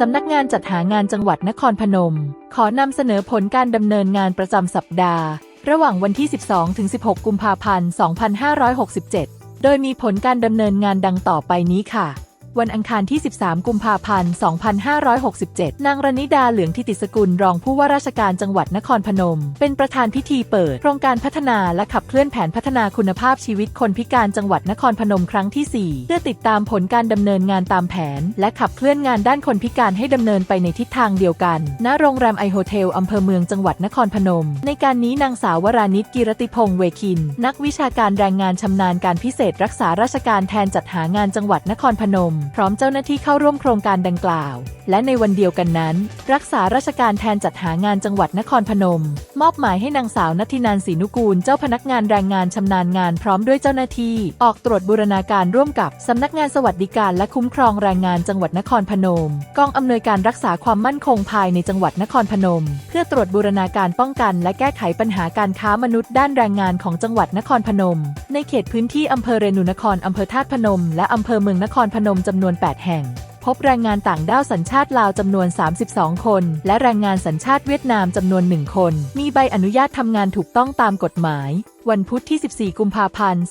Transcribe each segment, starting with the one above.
สำนักงานจัดหางานจังหวัดนครพนม ขอนำเสนอผลการดำเนินงานประจำสัปดาห์ ระหว่างวันที่ 12 ถึง 16 กุมภาพันธ์ 2567 โดยมีผลการดำเนินงานดังต่อไปนี้ค่ะ วันอังคารที่ 13 กุมภาพันธ์ 2567 นางรณิดาเหลืองทิติสกุลรองผู้ว่าราชการจังหวัดนครพนม เป็นประธานพิธีเปิด โครงการพัฒนาและขับเคลื่อนแผนพัฒนาคุณภาพชีวิตคนพิการจังหวัดนครพนมครั้งที่ 4 เพื่อติดตามผลการดำเนินงานตามแผน และขับเคลื่อนงานด้านคนพิการให้ดำเนินไปในทิศทางเดียวกัน ณ โรงแรมไอโฮเทลอำเภอเมืองจังหวัดนครพนม ในการนี้นางสาววรานิชกิรติพงษ์เวคิน นักวิชาการแรงงานชำนาญการพิเศษรักษาราชการแทนจัดหางานจังหวัดนครพนมพร้อมเจ้าหน้าที่เข้าร่วมโครงการดังกล่าว และในวันเดียวกันนั้น รักษาราชการแทนจัดหางานจังหวัดนครพนม มอบหมายให้นางสาวนัทินันศรีนุกูล เจ้าพนักงานแรงงานชำนาญงานพร้อมด้วยเจ้าหน้าที่ ออกตรวจบูรณาการร่วมกับสำนักงานสวัสดิการและคุ้มครองแรงงานจังหวัดนครพนม กองอำนวยการรักษาความมั่นคงภายในจังหวัดนครพนม เพื่อตรวจบูรณาการป้องกัน และแก้ไขปัญหาการค้ามนุษย์ด้านแรงงานของจังหวัดนครพนม ในเขตพื้นที่อำเภอเรนูนครอำเภอธาตุพนม และอำเภอเมืองนครพนมจำำนวน 8 แห่ง พบแรงงานต่างด้าวสัญชาติลาวจำนวน 32 คน และแรงงานสัญชาติเวียดนามจำนวน 1 คน มีใบอนุญาตทำงานถูกต้องตามกฎหมาย วันพุธที่ 14 กุมภาพันธ์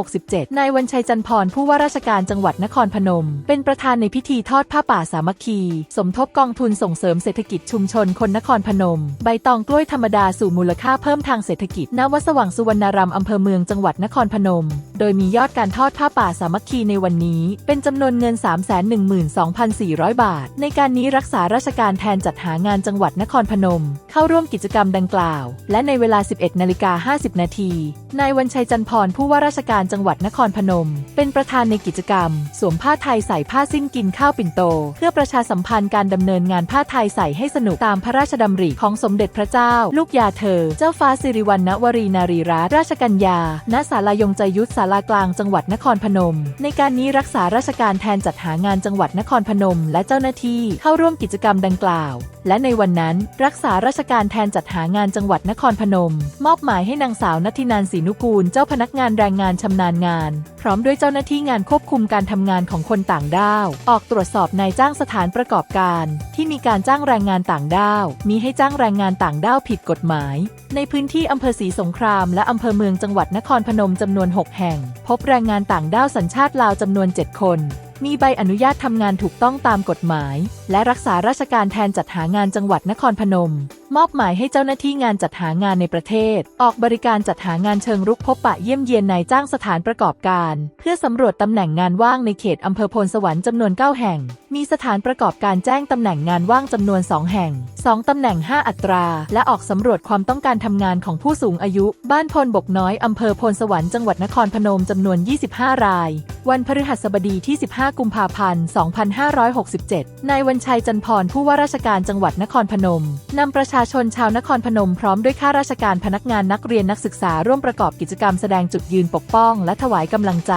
2567 นายวันชัยจันพรผู้ว่าราชการจังหวัดนครพนม เป็นประธานในพิธีทอดผ้าป่าสามัคคี สมทบกองทุนส่งเสริมเศรษฐกิจชุมชนคนนครพนม ใบตองกล้วยธรรมดาสู่มูลค่าเพิ่มทางเศรษฐกิจ ณ วัดสว่างสุวรรณารามอำเภอเมืองจังหวัดนครพนม โดยมียอดการทอดผ้าป่าสามัคคีในวันนี้ เป็นจำนวนเงิน 312,400 บาท ในการนี้รักษาราชการแทนจัดหางานจังหวัดนครพนม เข้าร่วมกิจกรรมดังกล่าว และในเวลา 11นาฬิกา50นาที นายวันชัยจันพรผู้ว่าราชการจังหวัดนครพนม เป็นประธานในกิจกรรม สวมผ้าไทยใส่ผ้าสิ้นกินข้าวปิ่นโต เพื่อประชาสัมพันธ์การดำเนินงานผ้าไทยใส่ให้สนุกตามพระราชดำริของสมเด็จพระเจ้า ลูกยาเธอ เจ้าฟ้าสิริวัณณวรีนารีรัตนราชกัญญา ณศาลายงใจยุทธศาลากลางจังหวัดนครพนม ในการนี้รักษาราชการแทนจัดหางานจังหวัดนครพนม และเจ้าหน้าที่เข้าร่วมกิจกรรมดังกล่าว และในวันนั้นรักษาราชการแทนจัดหางานจังหวัดนครพนม มอบหมายให้นางสาวนัทินันศรีนุกูล เจ้าพนักงานแรงงานชำนาญงาน พร้อมด้วยเจ้าหน้าที่งานควบคุมการทำงานของคนต่างด้าว ออกตรวจสอบนายจ้างสถานประกอบการ ที่มีการจ้างแรงงานต่างด้าว มีให้จ้างแรงงานต่างด้าวผิดกฎหมาย ในพื้นที่อำเภอศรีสงครามและอำเภอเมืองจังหวัดนครพนมจำนวน 6 แห่ง พบแรงงานต่างด้าวสัญชาติลาวจำนวน 7 คน มีใบอนุญาตทำงานถูกต้องตามกฎหมาย และรักษาราชการแทนจัดหางานจังหวัดนครพนม มอบหมายให้เจ้าหน้าที่งานจัดหางานในประเทศ ออกบริการจัดหางานเชิงรุกพบปะเยี่ยมเยียนนายจ้างสถานประกอบการ เพื่อสำรวจตำแหน่งงานว่างในเขตอำเภอโพนสวรรค์จำนวน 9 แห่ง มีสถานประกอบการแจ้งตำแหน่งงานว่างจำนวน 2 แห่ง 2 ตำแหน่ง 5 อัตรา และออกสำรวจความต้องการทำงานของผู้สูงอายุ บ้านพลบกน้อยอำเภอโพนสวรรค์จังหวัดนครพนมจำนวน 25 ราย วันพฤหัสบดีที่ 15 กุมภาพันธ์ 2567 นายวันชัยจันพรผู้ว่าราชการจังหวัดนครพนม นำประชาชนชาวนครพนมพร้อมด้วยข้าราชการพนักงานนักเรียนนักศึกษาร่วมประกอบกิจกรรมแสดงจุดยืนปกป้อง และถวายกำลังใจ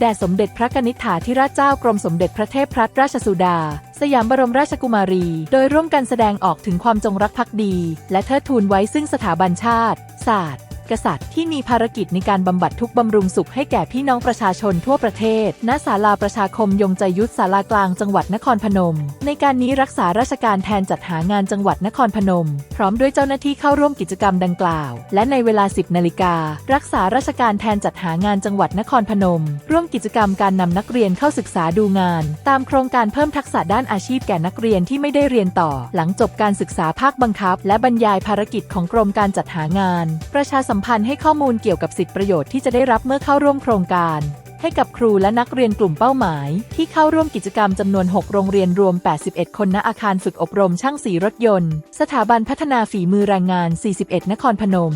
แด่สมเด็จพระกนิษฐาธิราชเจ้ากรมสมเด็จพระเทพรัตนราชสุดา สยามบรมราชกุมารี โดยร่วมกันแสดงออกถึงความจงรักภักดี และเทิดทูนไว้ซึ่งสถาบันชาติ ศาสตร์ กษัตริย์ที่มีภารกิจในการบำบัดทุกบำรุงสุขให้แก่พี่น้องประชาชนทั่วประเทศ ณ ศาลาประชาคมยงใจยุทธศาลากลางจังหวัดนครพนม ในการนี้รักษาราชการแทนจัดหางานจังหวัดนครพนม พร้อมด้วยเจ้าหน้าที่เข้าร่วมกิจกรรมดังกล่าว และในเวลา 10 นาฬิกา รักษาราชการแทนจัดหางานจังหวัดนครพนม ร่วมกิจกรรมการนำนักเรียนเข้าศึกษาดูงาน ตามโครงการเพิ่มทักษะด้านอาชีพแก่นักเรียนที่ไม่ได้เรียนต่อ หลังจบการศึกษาภาคบังคับ และบรรยายภารกิจของกรมการจัดหางาน ประชาสัมพันธ์ให้ข้อมูลเกี่ยวกับสิทธิประโยชน์ที่จะได้รับเมื่อเข้าร่วมโครงการ ให้กับครูและนักเรียนกลุ่มเป้าหมาย ที่เข้าร่วมกิจกรรมจำนวน 6 โรงเรียนรวม 81 คนณอาคารฝึกอบรมช่างสีรถยนต์ สถาบันพัฒนาฝีมือแรงงาน 41 นครพนม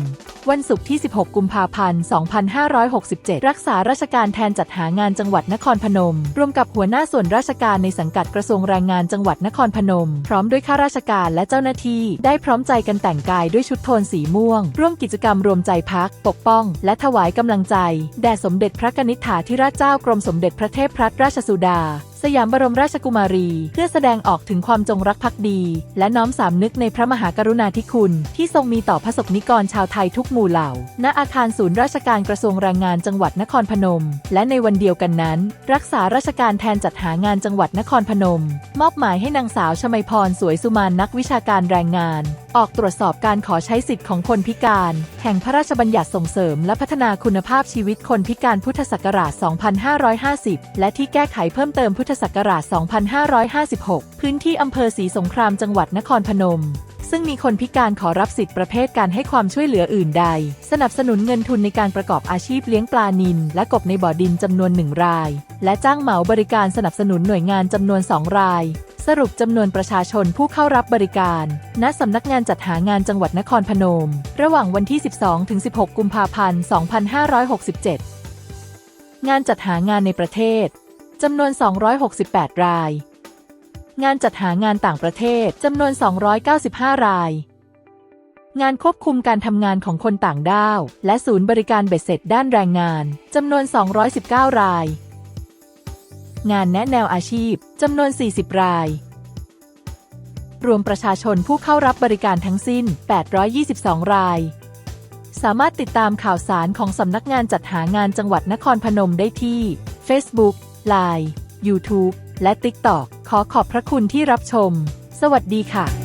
วันศุกร์ที่ 16 กุมภาพันธ์ 2567 รักษาราชการแทนจัดหางานจังหวัดนครพนม ร่วมกับหัวหน้าส่วนราชการในสังกัดกระทรวงแรงงานจังหวัดนครพนม พร้อมด้วยข้าราชการและเจ้าหน้าที่ ได้พร้อมใจกันแต่งกายด้วยชุดโทนสีม่วง ร่วมกิจกรรมรวมใจพัก ปกป้อง และถวายกำลังใจ แด่สมเด็จพระนิษฐาธิราชเจ้ากรมสมเด็จพระเทพรัตนราชสุดา สยามบรมราชกุมารี เพื่อแสดงออกถึงความจงรักภักดี และน้อมสำนึกในพระมหากรุณาธิคุณ ที่ทรงมีต่อพระสงฆ์นิกรชาวไทยทุกหมู่เหล่า ณอาคารศูนย์ราชการกระทรวงแรงงานจังหวัดนครพนม และในวันเดียวกันนั้น รักษาราชการแทนจัดหางานจังหวัดนครพนม มอบหมายให้นางสาวชมัยพรสวยสุมานนักวิชาการแรงงาน ออกตรวจสอบการขอใช้สิทธิ์ของคนพิการ แห่งพระราชบัญญัติส่งเสริม และพัฒนาคุณภาพชีวิตคนพิการพุทธศักราช 2550 และที่แก้ไขเพิ่มเติมพุทธศักราช 2556 พื้นที่อำเภอศรีสงครามจังหวัดนครพนม ซึ่งมีคนพิการขอรับสิทธิประเภทการให้ความช่วยเหลืออื่นใด สนับสนุนเงินทุนในการประกอบอาชีพเลี้ยงปลานิลและกบในบ่อดินจำนวนหนึ่งราย และจ้างเหมาบริการสนับสนุนหน่วยงานจำนวนสองรายสรุปจำนวนประชาชนผู้เข้ารับบริการ ณ สำนักงานจัดหางานจังหวัดนครพนม ระหว่างวันที่ 12 ถึง 16 กุมภาพันธ์ 2567 งานจัดหางานในประเทศ จำนวน 268 ราย งานจัดหางานต่างประเทศจำนวน 295 ราย งานควบคุมการทำงานของคนต่างด้าว และศูนย์บริการเบ็ดเสร็จด้านแรงงานจำนวน 219 ราย งานแนะแนวอาชีพจำนวน 40 ราย รวมประชาชนผู้เข้ารับบริการทั้งสิ้น 822 รายสามารถติดตามข่าวสารของสำนักงานจัดหางานจังหวัดนครพนมได้ที่ Facebook Line YouTube และ TikTok ขอขอบพระคุณที่รับชม สวัสดีค่ะ